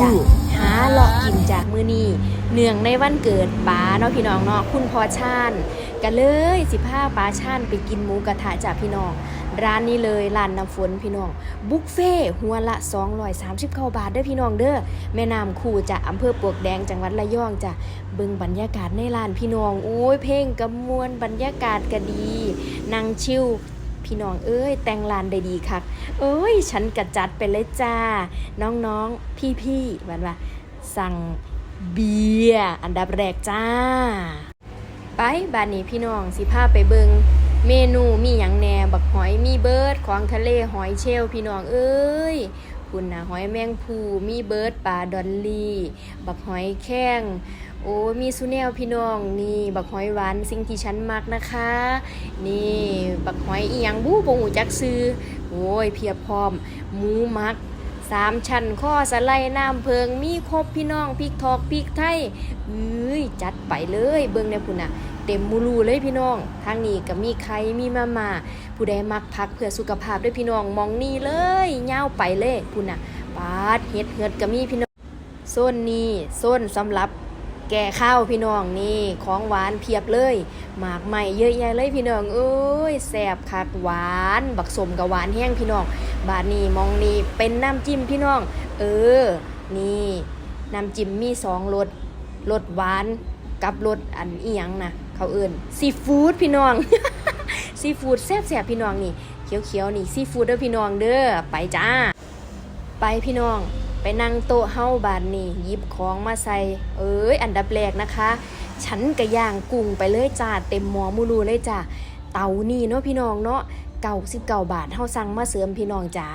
จ้ะ Blue หาเลาะกินจากมือนี้เนื่องในวันเกิดป๋าเนาะพี่น้องเนาะคุณพ่อชาญกันเลยสิพาป๋าชาญไปกินหมูกระทะจากพี่น้อง ร้านนี้เลยร้านน้ำฝนพี่น้อง บุฟเฟ่หัวละ239บาทเด้อพี่น้องเด้อแม่น้ำคูจากอำเภอปวกแดงจังหวัดระยองจ้ะเบิ่งบรรยากาศในร้านพี่น้องโอ้ยเพลงกำมวนบรรยากาศก็ดีนั่งชิล พี่น้องเอ้ย แต่งร้านได้ดีคักเอ้ย ฉันกระจัดไปเลยจ้า น้องๆ พี่ๆวันว่า สั่งเบียร์อันดับแรกจ้า ไปบ้านนี้พี่น้องสิพาไปเบิงเมนูมีหยังแหนบักหอยมีเบิร์ดของทะเลหอยเชลลพี่น้องเอ้ยคุณนะหอยแมงภูมีเบิร์ดปลาดอลลี่ บักหอยแข้ง โอ้มีสุแนวพี่น้องนี่บักหอยหวานสิ่งที่ฉันมักนะคะ นี่บักหอยอียงบู้บงหูจักซื้อโอ้ยเพียบพร้อมหมูมักสามชั้นข้อสไลด์น้ำเพิงมีครบพี่น้องพริกทอกพริกไทยเอ้ยจัดไปเลยเบิ่งในพุ่นน่ะเต็มมูลูเลยพี่น้องทางนี้ก็มีไข่มีมาม่าผู้ใดมักพักเพื่อสุขภาพด้วยพี่น้องมองนี่เลยเง่าไปเลยพุ่นน่ะปาดเฮ็ดเฮ็ดก็มีพี่น้องโซนนี้โซนสำหรับ แก่ข้าวพี่น้องนี่ของหวานเพียบเลยหมากใหม่เยอะแยะเลยพี่น้องเอ้ยแซ่บคักหวาน บักสมกับหวานแห้งพี่น้อง บาดนี้มองนี่เป็นน้ำจิ้มพี่น้อง เออ นี่น้ำจิ้มมีสองรสรสหวานกับรสอันเอียงนะเขาเอิ้นซีฟู้ดพี่น้องซีฟู้ดแซ่บๆพี่น้องนี่เขียวๆนี่ซีฟู้ดเด้อพี่น้องเด้อไปจ้า ไปพี่น้อง ไปนั่งโต๊ะเฮาบานนี่หยิบของมาใส่ เอ้ย อันดับแรกนะคะ ฉันกระย่างกุ้งไปเลยจ้า เต็มหมอมูรูเลยจ้า เตานี่เนาะพี่น้องเนาะเก่าสิบเก่าบาทเฮาสั่งมาเสริมพี่น้องจ๋า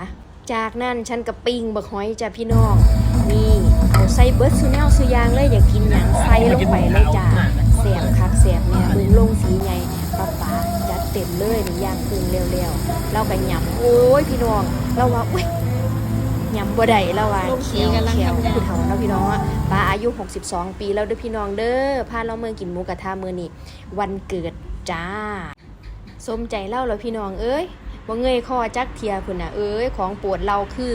จากนั้นฉันกับปิ้งบักหอยจ้าพี่น้อง นี่เอาใส่เบิร์ดซูแนลซูยางเลยอยากกินหยังใส่ลงไปเลยจ้าแสบคักแสบเนี่ยมึงลงสีไงป้าป๋าจัดเต็มเลยนี่ย่างพึ่งเร็วๆเราก็ยำโอ้ยพี่น้อง เราว่าอุ้ย ยำบ่ได้แล้วว่าลูกสีเขียวกำลังเขียวทำงานผู้เฒ่าเนาะพี่น้องอะป้าอายุ 62 ปีแล้วเด้อพี่น้องเด้อพาเราเมืองกินหมูกระทะมื้อนี้วันเกิดจ้าสมใจเล่าแล้วพี่น้องเอ้ยว่าเงยคอจักเทียพุ่นน่ะเอ้ยของโปวดเราคือ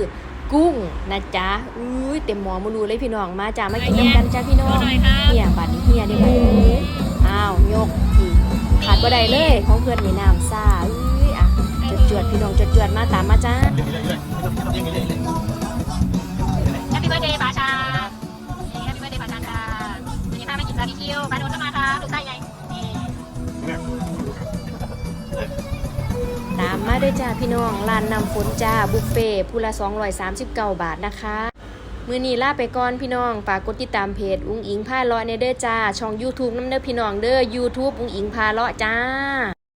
กุ้งนะจ๊ะอุ้ยเต็มหมอมารูเลยพี่น้องมาจ้ามากินน้ำกันจ้าพี่น้องเนี่ยบัดนี้เฮียได้บัดนี้อ้าวยกทีขาดบ่ได้เลยของเพื่อนมีน้ำซ่ ด้วยจ้าพี่น้องร้านนำฝนจ้าบุฟเฟ่ผู้ละ239 บาทนะคะ มือนี้ลาไปก่อนพี่น้องฝากกดติดตามเพจอุ้งอิงพาเลาะในเด้อจ้า ช่อง YouTube น้ำเด้อพี่น้องเด้อ YouTube อุ้งอิงพาเลาะจ้า